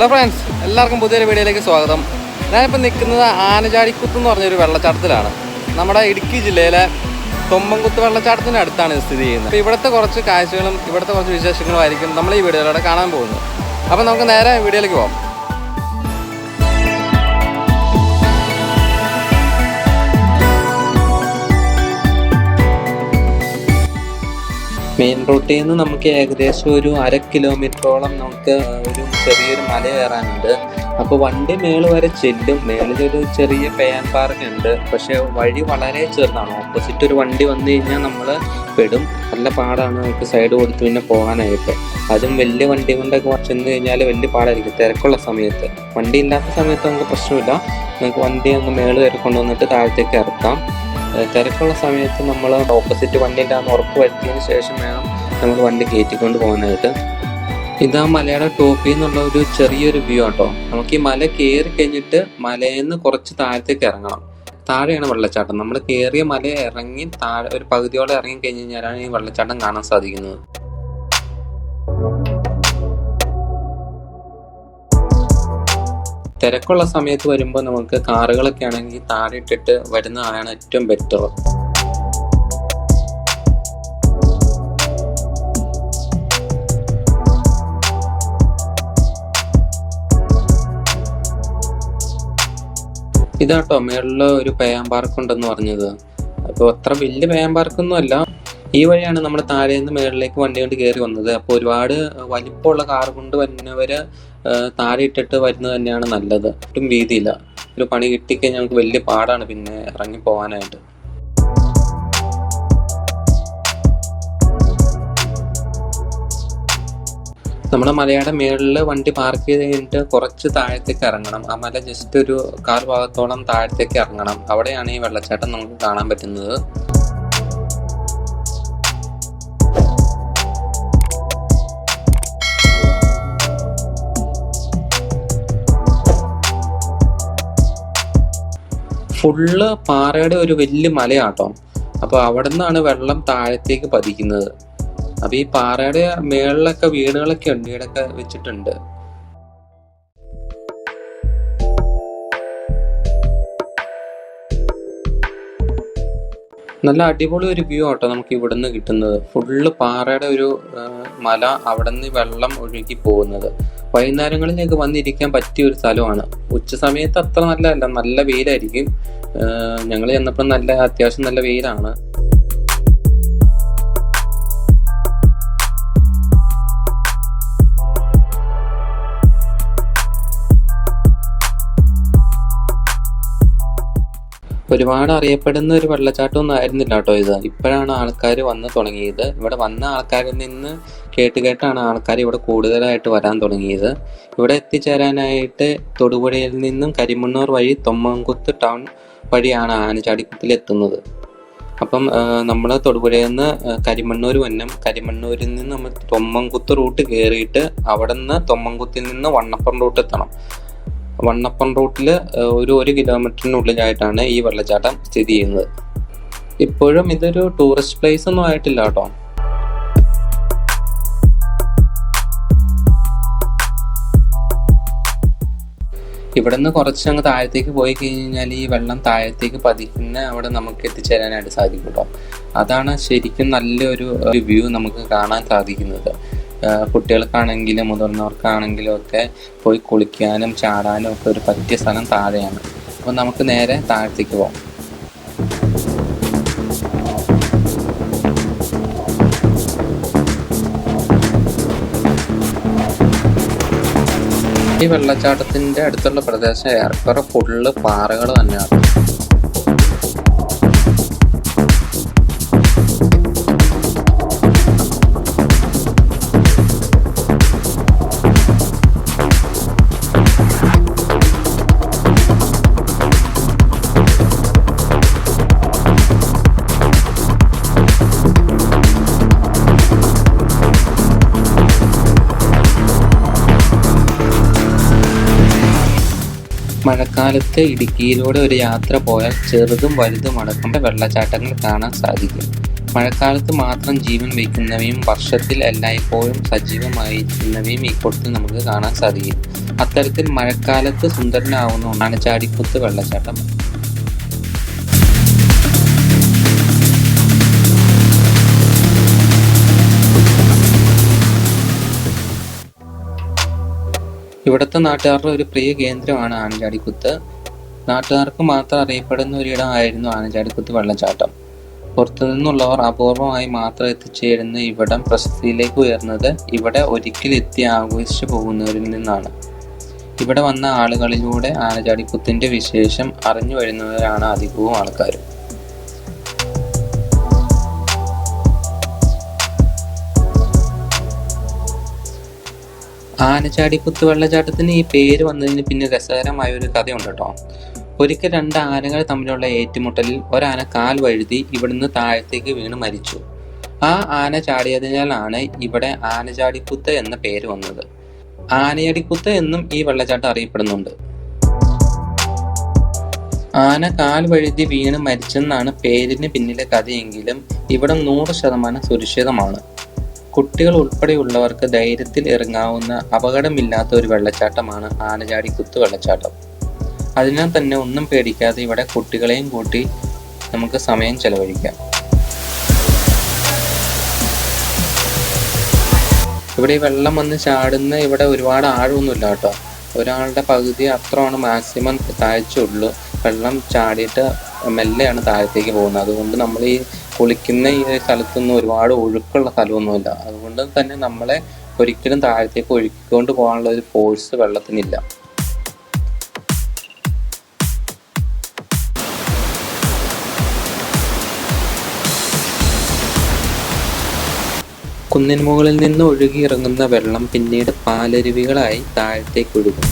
Hello friends എല്ലാവർക്കും പുതിയൊരു വീഡിയോയിലേക്ക് സ്വാഗതം. ഞാനിപ്പോൾ നിൽക്കുന്നത് ആനചാടിക്കുത്ത് എന്ന് പറഞ്ഞൊരു വെള്ളച്ചാട്ടത്തിലാണ്. നമ്മുടെ ഇടുക്കി ജില്ലയിലെ തൊമ്പംകുത്ത് വെള്ളച്ചാട്ടത്തിന്റെ അടുത്താണ് ഇത് സ്ഥിതി ചെയ്യുന്നത്. അപ്പോൾ ഇവിടുത്തെ കുറച്ച് കാഴ്ചകളും ഇവിടുത്തെ കുറച്ച് വിശേഷങ്ങളും ആയിരിക്കും നമ്മൾ ഈ വീഡിയോയിലൂടെ കാണാൻ പോകുന്നത്. അപ്പോൾ നമുക്ക് നേരെ വീഡിയോയിലേക്ക് പോകാം മെയിൻ റൂട്ടിൽ നിന്ന് നമുക്ക് ഏകദേശം ഒരു അര കിലോമീറ്ററോളം നമുക്ക് ഒരു ചെറിയൊരു മല കയറാനുണ്ട്. അപ്പോൾ വണ്ടി മേൾ വരെ ചെല്ലും. മേളിലൊരു ചെറിയ പേയാൻ പാർക്ക് ഉണ്ട്. പക്ഷേ വഴി വളരെ ചെറുതാണ്. ഓപ്പോസിറ്റ് ഒരു വണ്ടി വന്നു കഴിഞ്ഞാൽ നമ്മൾ പെടും. നല്ല പാടാണ് നമുക്ക് സൈഡ് കൊടുത്ത് പിന്നെ പോകാനായിട്ട്. അതും വലിയ വണ്ടി കൊണ്ടൊക്കെ ചെന്ന് കഴിഞ്ഞാൽ വലിയ പാടായിരിക്കും. തിരക്കുള്ള സമയത്ത്. വണ്ടി ഇല്ലാത്ത സമയത്ത് നമുക്ക് പ്രശ്നമില്ല. നമുക്ക് വണ്ടി അങ്ങ് മേൾ വരെ കൊണ്ടുവന്നിട്ട് താഴത്തേക്ക് ഇറക്കാം. തിരക്കുള്ള സമയത്ത് നമ്മൾ ഓപ്പോസിറ്റ് വണ്ടി ഉണ്ടാകുന്ന ഉറപ്പ് വരുത്തിയതിന് ശേഷം വേണം നമ്മൾ വണ്ടി കയറ്റിക്കൊണ്ട് പോകാനായിട്ട്. ഇതാ മലയുടെ ടോപ്പിൽ നിന്നുള്ള ഒരു ചെറിയൊരു വ്യൂ ആട്ടോ. നമുക്ക് ഈ മല കയറി കഴിഞ്ഞിട്ട് മലയിൽ നിന്ന് കുറച്ച് താഴത്തേക്ക് ഇറങ്ങണം. താഴെയാണ് വെള്ളച്ചാട്ടം. നമ്മൾ കയറിയ മല ഇറങ്ങി താഴെ ഒരു പകുതിയോടെ ഇറങ്ങി കഴിഞ്ഞ് കഴിഞ്ഞാലാണ് ഈ വെള്ളച്ചാട്ടം കാണാൻ സാധിക്കുന്നത്. തിരക്കുള്ള സമയത്ത് വരുമ്പോൾ നമുക്ക് കാറുകളൊക്കെ ആണെങ്കിൽ താഴെ ഇട്ടിട്ട് വരുന്നതാണ് ഏറ്റവും ബെറ്റർ. ഇതാട്ടോ മേളിലെ ഒരു പേയാൻ പാർക്ക് ഉണ്ടെന്ന് പറഞ്ഞത്. അപ്പോൾ അത്ര വലിയ പേയാൻ പാർക്കൊന്നും അല്ല. ഈ വഴിയാണ് നമ്മൾ താഴെ നിന്ന് മേളിലേക്ക് വണ്ടി കൊണ്ട് കയറി വന്നത്. അപ്പോൾ ഒരുപാട് വലിപ്പമുള്ള കാർ കൊണ്ട് വരുന്നവര് ഇട്ടിട്ട് വരുന്നത് തന്നെയാണ് നല്ലത്. ഒട്ടും രീതിയില്ല ഒരു പണി കിട്ടിക്കഴിഞ്ഞാൽ നമുക്ക് വലിയ പാടാണ് പിന്നെ ഇറങ്ങി പോകാനായിട്ട്. നമ്മുടെ മലയുടെ മേളിൽ വണ്ടി പാർക്ക് ചെയ്ത് കഴിഞ്ഞിട്ട് കുറച്ച് താഴത്തേക്ക് ഇറങ്ങണം. ആ മല ജസ്റ്റ് ഒരു കാൽ ഭാഗത്തോളം താഴത്തേക്ക് ഇറങ്ങണം. അവിടെയാണ് ഈ വെള്ളച്ചാട്ടം നമുക്ക് കാണാൻ പറ്റുന്നത്. ഫുള്ള് പാറയുടെ ഒരു വലിയ മലയാട്ടോ. അപ്പൊ അവിടെ നിന്നാണ് വെള്ളം താഴത്തേക്ക് പതിക്കുന്നത്. അപ്പൊ ഈ പാറയുടെ മേളിലൊക്കെ വീടുകളൊക്കെ ഉണ്ട് വീടൊക്കെ വെച്ചിട്ടുണ്ട്. നല്ല അടിപൊളി ഒരു വ്യൂ ആട്ടോ നമുക്ക് ഇവിടുന്ന് കിട്ടുന്നത്. ഫുള്ള് പാറയുടെ ഒരു മല അവിടെ നിന്ന് വെള്ളം ഒഴുകി പോകുന്നത്. വൈകുന്നേരങ്ങളിലേക്ക് വന്നിരിക്കാൻ പറ്റിയ ഒരു സ്ഥലമാണ്. ഉച്ച സമയത്ത് അത്ര നല്ലതല്ല നല്ല വെയിലായിരിക്കും. ഞങ്ങൾ ചെന്നപ്പോൾ നല്ല അത്യാവശ്യം നല്ല വെയിലാണ്. ഒരുപാട് അറിയപ്പെടുന്ന ഒരു വെള്ളച്ചാട്ടമൊന്നും ആയിരുന്നില്ല കേട്ടോ ഇത്. ഇപ്പോഴാണ് ആൾക്കാർ വന്ന് തുടങ്ങിയത്. ഇവിടെ വന്ന ആൾക്കാരിൽ നിന്ന് കേട്ട് കേട്ടാണ് ആൾക്കാർ ഇവിടെ കൂടുതലായിട്ട് വരാൻ തുടങ്ങിയത്. ഇവിടെ എത്തിച്ചേരാനായിട്ട് തൊടുപുഴയിൽ നിന്നും കരിമണ്ണൂർ വഴി തൊമ്മൻകുത്ത് ടൗൺ വഴിയാണ് ആനച്ചാടിക്കുത്തിൽ എത്തുന്നത്. അപ്പം നമ്മൾ തൊടുപുഴയിൽ നിന്ന് കരിമണ്ണൂർ വന്നം കരിമണ്ണൂരിൽ നിന്ന് നമ്മൾ തൊമ്മൻകുത്ത് റൂട്ട് കയറിയിട്ട് അവിടെ നിന്ന് തൊമ്മൻകുത്തിൽ നിന്ന് വണ്ണപ്പം റൂട്ട് എത്തണം. വണ്ണപ്പൻ റൂട്ടിൽ ഒരു ഒരു കിലോമീറ്ററിനുള്ളിലായിട്ടാണ് ഈ വെള്ളച്ചാട്ടം സ്ഥിതി ചെയ്യുന്നത്. ഇപ്പോഴും ഇതൊരു ടൂറിസ്റ്റ് പ്ലേസ് ഒന്നും ആയിട്ടില്ല കേട്ടോ. ഇവിടെ നിന്ന് കുറച്ചങ്ങ് താഴത്തേക്ക് പോയി കഴിഞ്ഞാൽ ഈ വെള്ളം താഴത്തേക്ക് പതിക്കുന്ന അവിടെ നമുക്ക് എത്തിച്ചേരാനായിട്ട് സാധിക്കും കേട്ടോ. അതാണ് ശരിക്കും നല്ലൊരു വ്യൂ നമുക്ക് കാണാൻ സാധിക്കുന്നത്. കുട്ടികൾക്കാണെങ്കിലും മുതിർന്നവർക്കാണെങ്കിലും ഒക്കെ പോയി കുളിക്കാനും ചാടാനും ഒക്കെ ഒരു പറ്റിയ സ്ഥലം താഴെയാണ്. അപ്പോൾ നമുക്ക് നേരെ താഴത്തേക്ക് പോകാം ഈ വെള്ളച്ചാട്ടത്തിന്റെ അടുത്തുള്ള പ്രദേശം ഏറെക്കുറെ ഫുള്ള് പാറകൾ തന്നെയാണ്. മഴക്കാലത്ത് ഇടുക്കിയിലൂടെ ഒരു യാത്ര പോയാൽ ചെറുതും വലുതും അടക്കം വെള്ളച്ചാട്ടങ്ങൾ കാണാൻ സാധിക്കും. മഴക്കാലത്ത് മാത്രം ജീവൻ വയ്ക്കുന്നവയും വർഷത്തിൽ എല്ലായ്പ്പോഴും സജീവമായിരിക്കുന്നവയും ഈ കൂട്ടത്തിൽ നമുക്ക് കാണാൻ സാധിക്കും. അത്തരത്തിൽ മഴക്കാലത്ത് സുന്ദരനാവുന്ന ഒന്നാണ് ചാടിക്കുത്ത് വെള്ളച്ചാട്ടം ഇവിടുത്തെ നാട്ടുകാരുടെ ഒരു പ്രിയ കേന്ദ്രമാണ് ആനചാടിക്കുത്ത് നാട്ടുകാർക്ക് മാത്രം അറിയപ്പെടുന്ന ഒരിടമായിരുന്നു ആനചാടിക്കുത്ത് വെള്ളച്ചാട്ടം. പുറത്തുനിന്നുള്ളവർ അപൂർവമായി മാത്രം എത്തിച്ചേരുന്ന ഇവിടം പ്രശസ്തിയിലേക്ക് ഉയർന്നത് ഇവിടെ ഒരിക്കൽ എത്തി ആഘോഷിച്ചു പോകുന്നവരിൽ നിന്നാണ്. ഇവിടെ വന്ന ആളുകളിലൂടെ ആനചാടിക്കുത്തിന്റെ വിശേഷം അറിഞ്ഞു വരുന്നവരാണ് അധികവും ആൾക്കാർ ആനച്ചാടിക്കുത്ത് വെള്ളച്ചാട്ടത്തിന് ഈ പേര് വന്നതിന് പിന്നെ രസകരമായ ഒരു കഥയുണ്ട് കേട്ടോ. ഒരിക്കൽ രണ്ട് ആനകൾ തമ്മിലുള്ള ഏറ്റുമുട്ടലിൽ ഒരാന കാൽ വഴുതി ഇവിടുന്ന് താഴത്തേക്ക് വീണ് മരിച്ചു. ആ ആന ചാടിയതിനാലാണ് ഇവിടെ ആനചാടിക്കുത്ത് എന്ന പേര് വന്നത്. ആനയടിക്കുത്ത് എന്നും ഈ വെള്ളച്ചാട്ടം അറിയപ്പെടുന്നുണ്ട്. ആന കാൽ വഴുതി വീണ് മരിച്ചെന്നാണ് പേരിന് പിന്നിലെ കഥയെങ്കിലും ഇവിടെ നൂറ് ശതമാനം സുരക്ഷിതമാണ്. കുട്ടികൾ ഉൾപ്പെടെയുള്ളവർക്ക് ധൈര്യത്തിൽ ഇറങ്ങാവുന്ന അപകടമില്ലാത്ത ഒരു വെള്ളച്ചാട്ടമാണ് കുത്തു വെള്ളച്ചാട്ടം. അതിനാൽ തന്നെ ഒന്നും പേടിക്കാതെ ഇവിടെ കുട്ടികളെയും കൂട്ടി നമുക്ക് സമയം ചെലവഴിക്കാം. ഇവിടെ വെള്ളം വന്ന് ചാടുന്ന ഇവിടെ ഒരുപാട് ആഴമൊന്നുമില്ല കേട്ടോ. ഒരാളുടെ പകുതി അത്രയാണ് മാക്സിമം താഴ്ചയുള്ളൂ. വെള്ളം ചാടിയിട്ട് മെല്ലെയാണ് താഴത്തേക്ക് പോകുന്നത്. അതുകൊണ്ട് നമ്മൾ ഈ കുളിക്കുന്ന ഈ സ്ഥലത്തൊന്നും ഒരുപാട് ഒഴുക്കുള്ള സ്ഥലമൊന്നുമില്ല. അതുകൊണ്ട് തന്നെ നമ്മളെ ഒരിക്കലും താഴത്തേക്ക് ഒഴുക്കിക്കൊണ്ട് പോകാനുള്ള ഒരു ഫോഴ്സ് വെള്ളത്തിനില്ല. കുന്നിൻ മുകളിൽ നിന്ന് ഒഴുകി ഇറങ്ങുന്ന വെള്ളം പിന്നീട് പാലരുവികളായി താഴത്തേക്ക് ഒഴുകും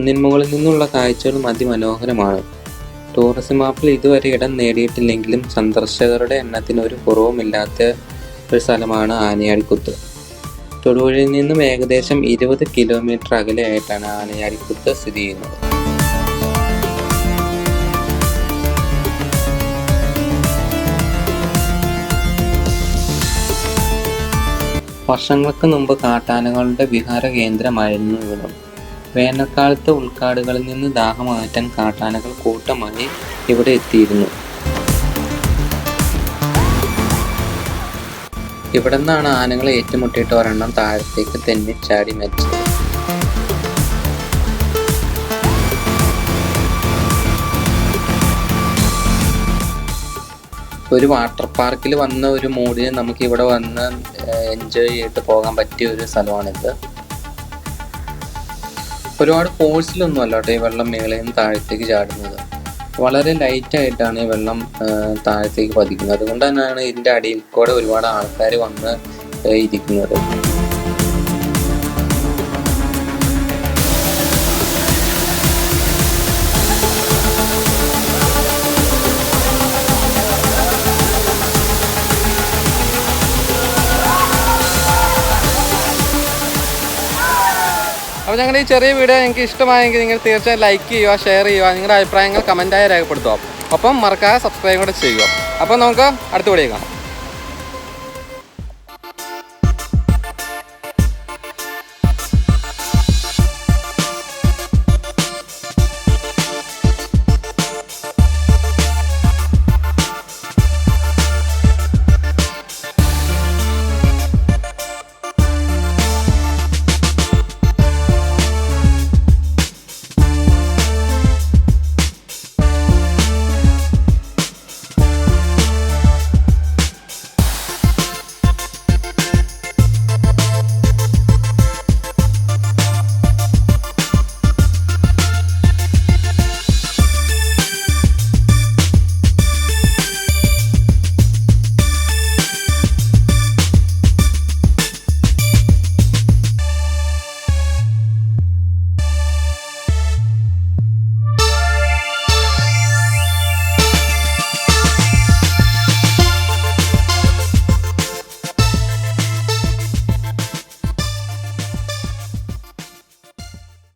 കുന്നിൻ മുകളിൽ നിന്നുള്ള കാഴ്ചകളും അതിമനോഹരമാണ്. ടൂറിസം മാപ്പിൽ ഇതുവരെ ഇടം നേടിയിട്ടില്ലെങ്കിലും സന്ദർശകരുടെ എണ്ണത്തിന് ഒരു കുറവുമില്ലാത്ത ഒരു സ്ഥലമാണ് ആനയാടിക്കുത്ത്. തൊടുപുഴയിൽ നിന്നും ഏകദേശം ഇരുപത് കിലോമീറ്റർ അകലെയായിട്ടാണ് ആനയാടിക്കുത്ത് സ്ഥിതി ചെയ്യുന്നത്. വർഷങ്ങൾക്ക് മുമ്പ് കാട്ടാനകളുടെ വിഹാര കേന്ദ്രമായിരുന്നു ഇവിടം. വേനൽക്കാലത്ത് ഉൾക്കാടുകളിൽ നിന്ന് ദാഹമാറ്റാൻ കാട്ടാനകൾ കൂട്ടമായി ഇവിടെ എത്തിയിരുന്നു. ഇവിടെ നിന്നാണ് ആനകൾ ഏറ്റുമുട്ടിയിട്ട് ഒരെണ്ണം താഴത്തേക്ക് തെന്നിച്ചാടി മരിച്ചത്. ഒരു വാട്ടർ പാർക്കിൽ വന്ന ഒരു മൂഡിന് നമുക്ക് ഇവിടെ വന്ന് എൻജോയ് ചെയ്തിട്ട് പോകാൻ പറ്റിയ ഒരു സ്ഥലമാണിത്. ഒരുപാട് ഫോഴ്സിലൊന്നും അല്ല ഈ വെള്ളം മേളയിൽ നിന്ന് താഴത്തേക്ക് ചാടുന്നത്. വളരെ ലൈറ്റ് ആയിട്ടാണ് ഈ വെള്ളം താഴത്തേക്ക് പതിക്കുന്നത്. അതുകൊണ്ട് തന്നെയാണ് ഇതിന്റെ അടിയിൽ കൂടെ ഒരുപാട് ആൾക്കാർ വന്ന് ഇരിക്കുന്നത്. അപ്പോൾ ഞങ്ങളുടെ ഈ ചെറിയ വീഡിയോ നിങ്ങൾക്ക് ഇഷ്ടമായെങ്കിൽ നിങ്ങൾ തീർച്ചയായും ലൈക്ക് ചെയ്യുക ഷെയർ ചെയ്യുക നിങ്ങളുടെ അഭിപ്രായങ്ങൾ കമന്റായി രേഖപ്പെടുത്തുക. ഒപ്പം മറക്കാതെ സബ്സ്ക്രൈബ് കൂടെ ചെയ്യുക. അപ്പം നമുക്ക് അടുത്ത വീഡിയോ കാണാം.